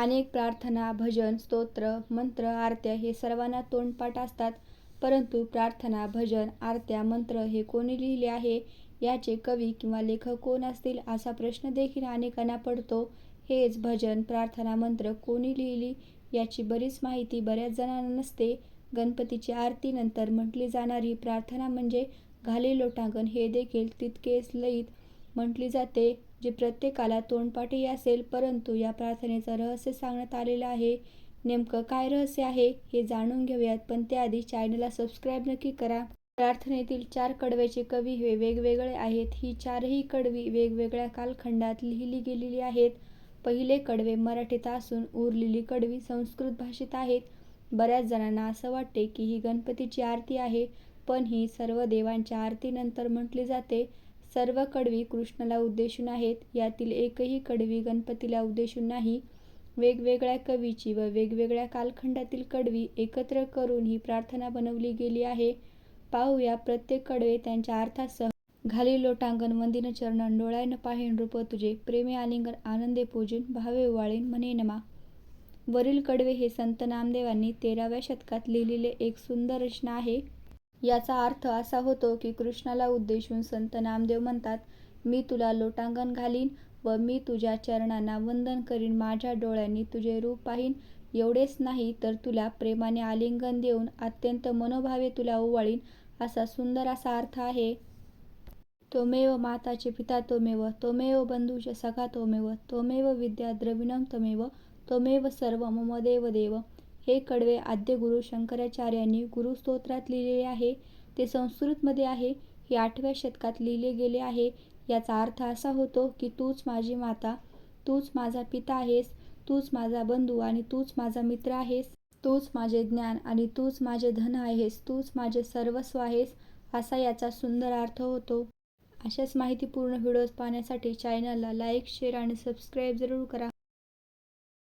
अनेक प्रार्थना भजन स्तोत्र मंत्र आरत्या हे सर्वांना तोंडपाठ असतात. परंतु प्रार्थना भजन आरत्या मंत्र हे कोणी लिहिले आहे? याचे कवी किंवा लेखक कोण असतील असा प्रश्न देखील अनेकांना पडतो. हेच भजन प्रार्थना मंत्र कोणी लिहिली? याची बरीच माहिती बऱ्याच जणांना नसते. गणपतीची आरतीनंतर म्हटली जाणारी प्रार्थना म्हणजे घाली लोटांगण हे देखील तितकेच लयीत म्हटली जाते जे प्रत्येकाला तोंडपाठी असेल परंतु या प्रार्थनेचं रहस्य सांगण्यात आलेलं आहे. नेमकं काय रहस्य आहे हे जाणून घेऊयात पण त्याआधी चॅनलला सबस्क्राईब नक्की करा. प्रार्थनेतील चार कडव्याचे कवी हे वेगवेगळे आहेत. ही चारही कडवी वेगवेगळ्या कालखंडात लिहिली गेलेली आहेत. पहिले कडवे मराठीत असून उरलेली कडवी संस्कृत भाषेत आहेत. बऱ्याच जणांना असं वाटते की ही गणपतीची आरती आहे पण ही सर्व देवांच्या आरतीनंतर म्हटली जाते. सर्व कडवी कृष्णाला उद्देशून आहेत. यातील एकही कडवी गणपतीला उद्देशून नाही. वेगवेगळ्या कवीची व वेगवेगळ्या कालखंडातील कडवी एकत्र करून ही प्रार्थना बनवली गेली आहे. पाहूया प्रत्येक कडवे त्यांच्या अर्थासह. घाली लोटांगण वंदिन चरण डोळ्यानं पाहिण रूप तुझे प्रेमे आलिंगन आनंदे पूजिन भावे वाळीन म्हणे नमा. वरील कडवे हे संत नामदेवांनी तेराव्या शतकात लिहिलेले एक सुंदर रचना आहे. याचा अर्थ असा होतो की कृष्णाला उद्देशून संत नामदेव म्हणतात मी तुला लोटांगण घालीन व मी तुझ्या चरणांना वंदन करीन. माझ्या डोळ्यांनी तुझे रूप पाहीन. एवढेच नाही तर तुला प्रेमाने आलिंगन देऊन अत्यंत मनोभावे तुला ओवाळीन असा सुंदर असा अर्थ आहे. तोमेव माताचे पिता तोमेव तोमेव बंधूच सखा तोमेव तोमेव विद्या द्रविणम त्वमेव तोमेव सर्व मम देव देव हे कडवे आद्य गुरु शंकराचार्यांनी गुरुस्तोत्रात लिहिलेले आहे. ते संस्कृतमध्ये आहे. हे आठव्या शतकात लिहिले गेले आहे. याचा अर्थ असा होतो की तूच माझी माता तूच माझा पिता आहेस तूच माझा बंधू आणि तूच माझा मित्र आहेस तूच माझे ज्ञान आणि तूच माझे धन आहेस तूच माझे सर्वस्व आहेस असा याचा सुंदर अर्थ होतो. अशाच माहितीपूर्ण व्हिडिओज पाहण्यासाठी चॅनलला लाईक शेअर आणि सबस्क्राईब जरूर करा.